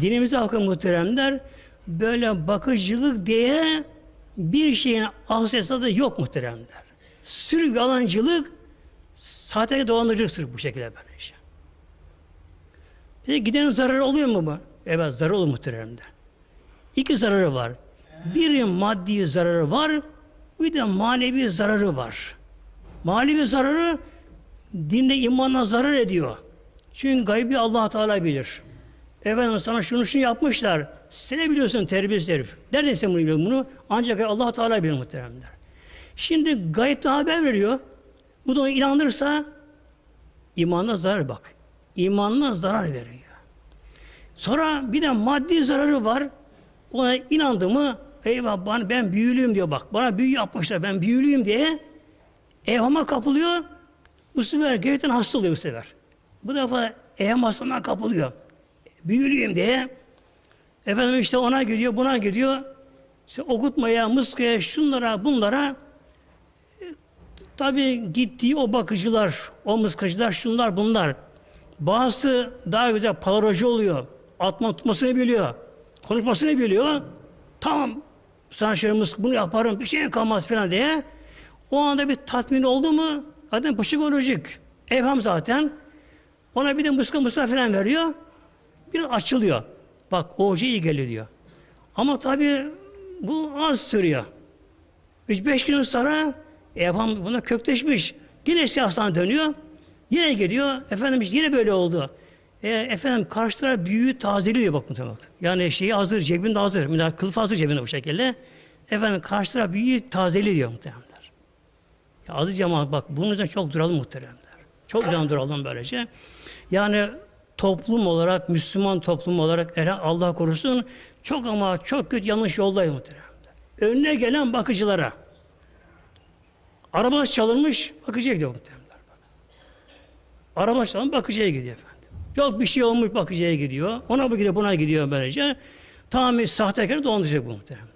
Dinimize bakın muhteremler, böyle bakıcılık diye bir şeyin aslı da yok muhteremler. Sırf yalancılık, sahte dolandırıcılık sırf bu şekilde böylece. Peki gidenin zararı oluyor mu bu? Evet zarar olur muhteremler. İki zararı var. Biri maddi zararı var, bir de manevi zararı var. Manevi zararı dinle imanla zarar ediyor. Çünkü gaybi allah Teala bilir. Efendim sana şunu şunu yapmışlar. Sen ne biliyorsun terbiyesiz herif? Nereden sen bunu biliyorsun bunu? Ancak allah Teala bilir muhteremler. Şimdi gayipten haber veriyor. Bu da ona inanırsa imanına zarar bak. İmanına zarar veriyor. Sonra bir de maddi zararı var. Ona inandı mı eyvah ben, ben büyülüyüm diyor bak. Bana büyü yapmışlar ben büyülüyüm diye evhama kapılıyor. Bu sefer gerçekten hasta oluyor bu sefer. Bu defa evham hastalığına kapılıyor. Büyülüyüm diye efendim işte ona gidiyor buna gidiyor. İşte okutmaya, mıskaya, şunlara, bunlara e, tabii gittiği o bakıcılar, o mıskacılar, şunlar, bunlar. Bazısı daha güzel palavacı oluyor. Atma tutmasını biliyor. Konuşmasını biliyor. Tamam sana şöyle mısk bunu yaparım bir şey kalmaz falan diye. O anda bir tatmin oldu mu zaten psikolojik. Evham zaten. Ona bir de mıska mıska falan veriyor. Biraz açılıyor. Bak o hoca iyi geliyor diyor. Ama tabii bu az sürüyor. Üç beş gün sonra evham buna kökleşmiş. Yine siyastan dönüyor. Yine geliyor. Efendim yine böyle oldu. E, efendim karşı büyüğü tazeliyor bak muhtemelen. Yani şeyi hazır, cebinde hazır. Mesela kılıf hazır cebinde bu şekilde. Efendim karşı büyüğü tazeliyor muhtemelen. Ya aziz cemaat bak bunun üzerine çok duralım muhteremler. Çok duralım böylece. Yani toplum olarak, Müslüman toplum olarak eğer Allah korusun çok ama çok kötü yanlış yoldayız muhteremler. Önüne gelen bakıcılara arabası çalınmış bakıcıya gidiyor muhteremler. Araba çalın bakıcıya gidiyor efendim. Yok bir şey olmuş bakıcıya gidiyor. Ona bu gidiyor buna gidiyor böylece. Tamamen sahtekar dolandıracak bu muhteremler.